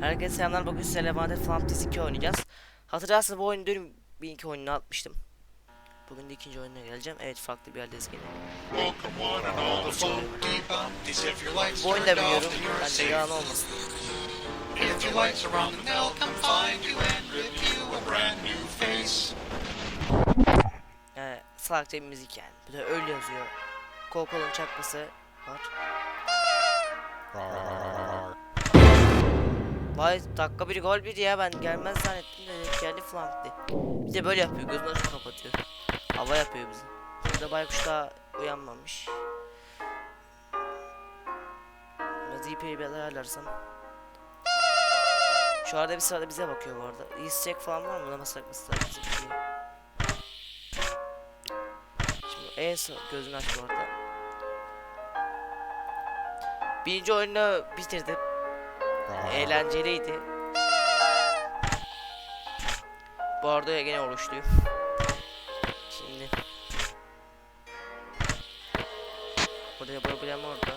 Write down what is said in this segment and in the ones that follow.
Herkese selamlar. Bugün size Levante Fantasy 2 oynayacağız. Hatırlarsınız bu oyunu dün bir iki oyununu atmıştım. Bugün de ikinci oyununa geleceğim. Evet farklı bir yerdeyiz gene. Bu oyunu da biliyorum. Bence yalan olmasın. Face. Ee, salakça bir müzik yani. Bir de öyle yazıyor. Kolun çakması var. Vay dakika bir gol bir ya ben gelmez zannettim de geldi flankti. Bir de böyle yapıyor gözünü açıp kapatıyor. Hava yapıyor bize. Burada baykuş daha uyanmamış. Biraz iyi bir ayarlarsam. Şu arada bir sırada bize bakıyor bu arada. İstek falan var mı? Bizim şey. Şimdi en son gözünü aç bu arada. Birinci oyunu bitirdim. Eğlenceliydi. Bu arada gene oruçluyum. Şimdi. Burada boy bilen orada.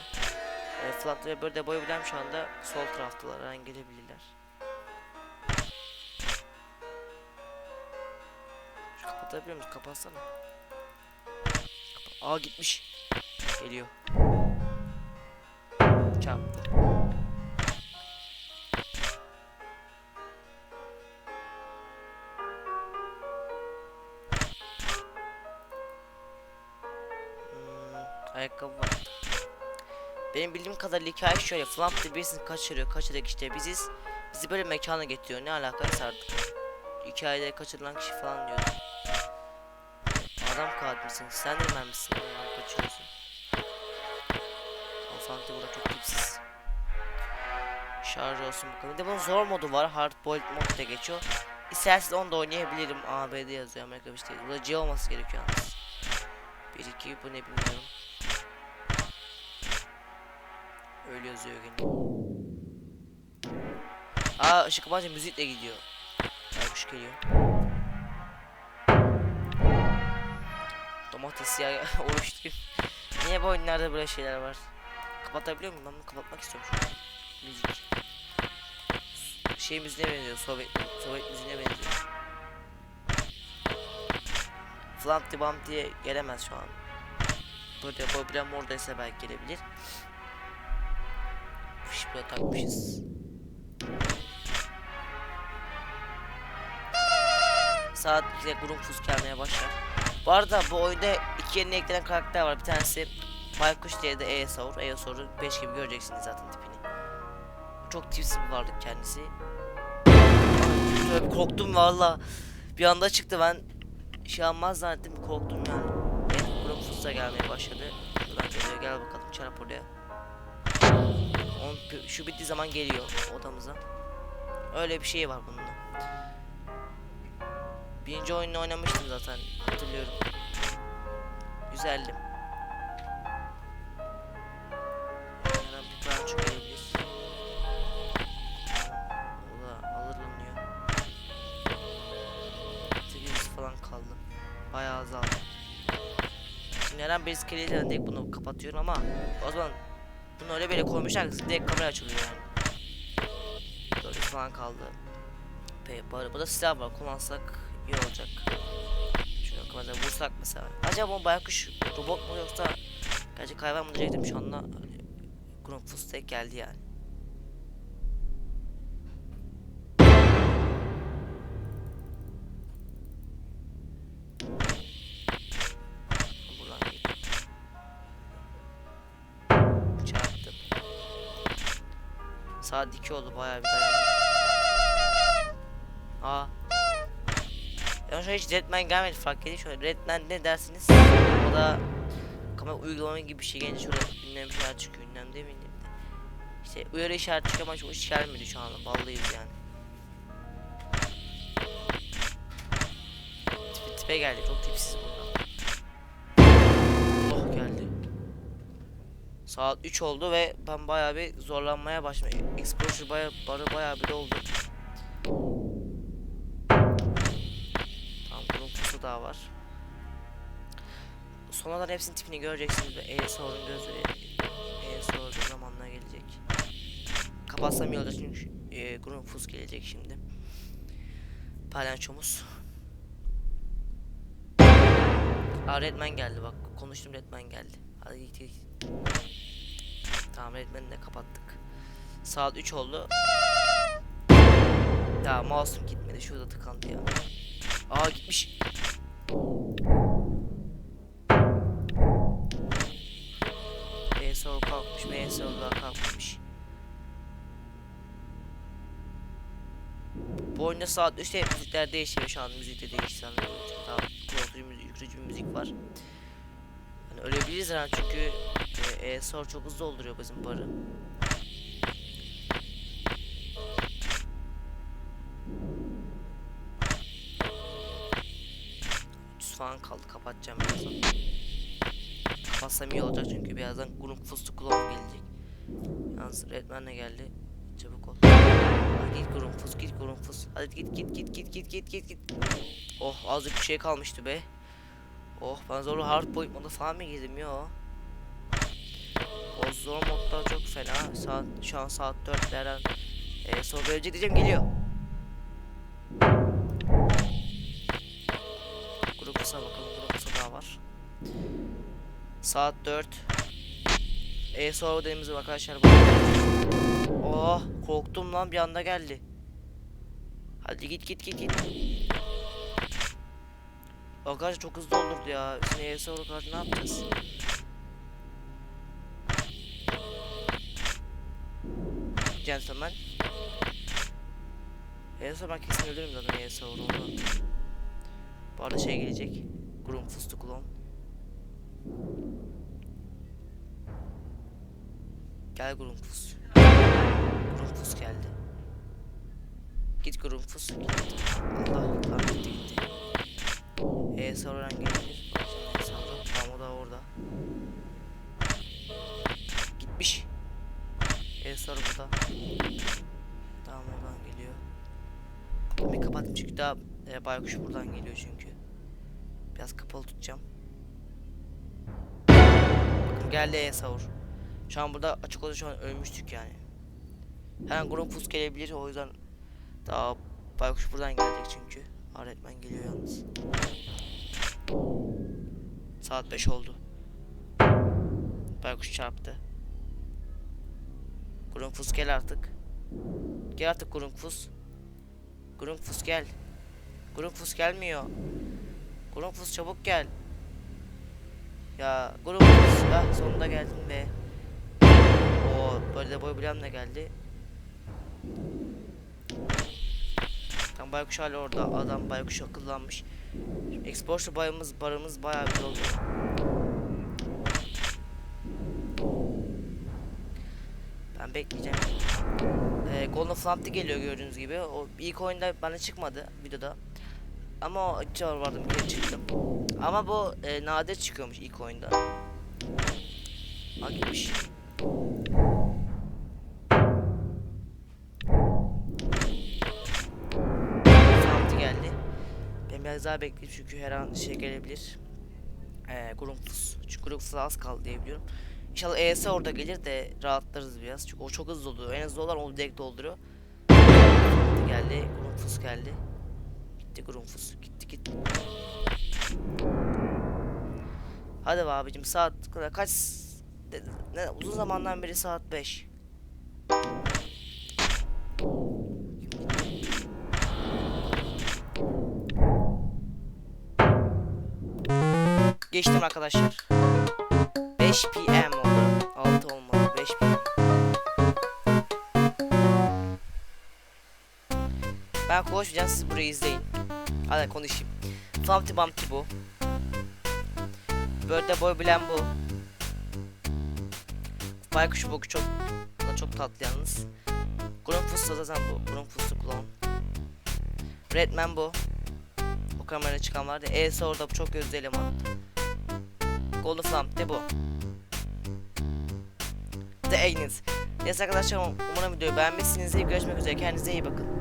E, Flat ve burada boy bilen şu anda sol taraftalar. An gelebilirler. Şu kapatabiliyor musun? Kapatsana. Kapa Aa gitmiş. Geliyor. Çarptı. Ayakkabı var. Benim bildiğim kadarıyla hikaye şöyle. Flump birisini kaçırıyor. Kaçırdık işte biziz. Bizi böyle mekana getiriyor. Ne alakaysa artık. Hikayede kaçırılan kişi falan diyor. Adam katil misin? Sen de ben misin? Adam kaçırıyorsun. Alfante burada çok tipsiz. Şarj olsun bakalım. Bir de bunun zor modu var. Hard boiled mod da geçiyor. İsterseniz onu da oynayabilirim. ABD yazıyor Amerika bir şey değil. Burada C olması gerekiyor yalnız. 1 2 bu ne bilmiyorum. Öyle yazıyor gene. Aa ışık kapanınca müzikle gidiyor. Baykuş geliyor. Domates ya oruçluyum. Niye bu oyunlarda böyle şeyler var? Kapatabiliyor muyum? Ben bunu kapatmak istiyorum şu an. Müzik. Şey müziğine benziyor. Sovyet, Sovyet müziğine benziyor. Flanty Bump diye gelemez şu an. Burada problem oradaysa belki gelebilir. Buraya takmışız. Saat 2'de Grunfus gelmeye başlar. Bu arada bu oyunda iki yeni eklenen karakter var. Bir tanesi Baykuş diye de Eosaur. Eosaur'u 5 gibi göreceksiniz zaten tipini. Çok tipsiz bir varlık kendisi. Korktum valla. Bir anda çıktı ben şey almaz zannettim korktum yani. Evet Grunfus da gelmeye başladı. Buradan geliyor gel bakalım çarp oraya. On, şu bittiği zaman geliyor odamıza. Öyle bir şey var bunda. Birinci oyunu oynamıştım zaten hatırlıyorum. Güzeldi. Hemen bir tane çıkabilir. An bir iskeleyle bunu kapatıyorum ama o zaman bunu öyle böyle koymuşlar ki direkt kamera açılıyor yani. Böyle falan kaldı. Pe bari burada silah var kullansak iyi olacak. Şunu kamerada vursak mesela. Acaba bu baykuş robot mu yoksa gerçek hayvan mı diyecektim şu anda. Grunfus tek geldi yani. Saat 2 oldu bayağı bir dayandı. Aa. Ya şu an hiç Redman gelmedi fark edin şöyle Redman ne dersiniz? O da kamera uygulama gibi bir şey gelince şurada ünlem işaret çıkıyor ünlem değil mi ünlem de. İşte uyarı işaret çıkıyor ama hiç gelmedi şu anda ballıyız yani. Tipe, tipe geldi çok tipsiz bundan. Saat 3 oldu ve ben bayağı bir zorlanmaya başladım. Exposure bayağı, barı bayağı bir doldu. Tamam bunun pusu daha var. Sonradan hepsinin tipini göreceksiniz ve E-Sor'un gözleri E-Sor'un zamanına gelecek. Kapatsam iyi olacak çünkü e, Grunfus gelecek şimdi. Palyaçomuz. Aa Redman geldi bak. Konuştum Redman geldi. Hadi git git. Tamam Redman'ı da kapattık. Saat 3 oldu. Ya mouse'um gitmedi. Şurada tıkandı ya. Aa gitmiş. ESO kalkmış. MSO daha kalkmış. Bu oyunda saat 3'te müzikler değişiyor şu an müzikte değişti anlıyorum. Daha korkutucu müzik, müzik var. Ölebiliriz herhalde çünkü e, ESO çok hızlı dolduruyor bizim barı. Falan kaldı kapatacağım birazdan. Kapatsam iyi olacak çünkü birazdan grup fıstık kulağım gelecek. Yalnız Redman geldi? Çabuk ol. Hadi git Grunfus git Grunfus. Hadi git git git git git git git git. Oh azıcık bir şey kalmıştı be. Oh ben zorlu hard boyut modu falan mı girdim yo. O zor modda çok fena. Saat şu an saat 4'lerden ee, sonra gelecek diyeceğim geliyor. Grunfus'a bakalım Grunfus'a daha var. Saat 4. E sonra dediğimiz gibi arkadaşlar bu. Oh korktum lan bir anda geldi. Hadi git git git git. Arkadaşlar çok hızlı olurdu ya. Şimdi ES olur kartı ne yapacağız? Gentleman. ES ben kesin ölürüm zaten ES olduğunda. Bu arada şey gelecek. Grum fıstık klon. Gel Grunfus. Grunfus geldi. Git Grunfus. Git. Allah tamam gitti gitti. E Sauron gelebilir. E Sauron. Tamam o da orada. Gitmiş. E Sauron burada. Tamam oradan geliyor. Bir kapatayım çünkü daha e, baykuş buradan geliyor çünkü. Biraz kapalı tutacağım. Bakın geldi E Sauron. Şu an burada açık olsa şu an ölmüştük yani. Her an Grunfus gelebilir o yüzden daha baykuş buradan gelecek çünkü. Öğretmen geliyor yalnız. Saat 5 oldu. Baykuş çarptı. Grunfus gel artık. Gel artık Grunfus. Grunfus gel. Grunfus gelmiyor. Grunfus çabuk gel. Ya Grunfus ya sonunda geldin be. O böyle de boy bilem de geldi. Tam baykuş hala orada. Adam baykuş akıllanmış. Exposure bayımız barımız bayağı bir oldu. Ben bekleyeceğim. Ee, Golden Flamp'te geliyor gördüğünüz gibi. O ilk oyunda bana çıkmadı videoda. Ama o iki vardı bir çıktım. Ama bu e, nadir çıkıyormuş ilk oyunda. Ha gitmiş. Ben biraz daha bekleyeyim çünkü her an şey gelebilir. Ee, Grunfus. Çünkü Grunfus'a az kaldı diye biliyorum. İnşallah ES orada gelir de rahatlarız biraz. Çünkü o çok hızlı oluyor. En hızlı olan onu direkt dolduruyor. Geldi. Grunfus geldi. Gitti Grunfus. Gitti gitti. Hadi be abicim saat kaç ne, uzun zamandan beri saat 5. Geçtim arkadaşlar. 5 PM oldu. 6 olmadı. 5 PM. Ben konuşmayacağım siz burayı izleyin. Hadi konuşayım. Famti Bumpty bu. Böyle boy bilen bu. Baykuş boku çok çok tatlı yalnız. Grunfus da zaten bu. Grunfus'u kullan. Redman bu. O kameraya çıkan vardı. E'si orada bu çok gözlü eleman. Golden Flamp de bu. The Aliens. Neyse arkadaşlar umarım videoyu beğenmişsinizdir. Görüşmek üzere. Kendinize iyi bakın.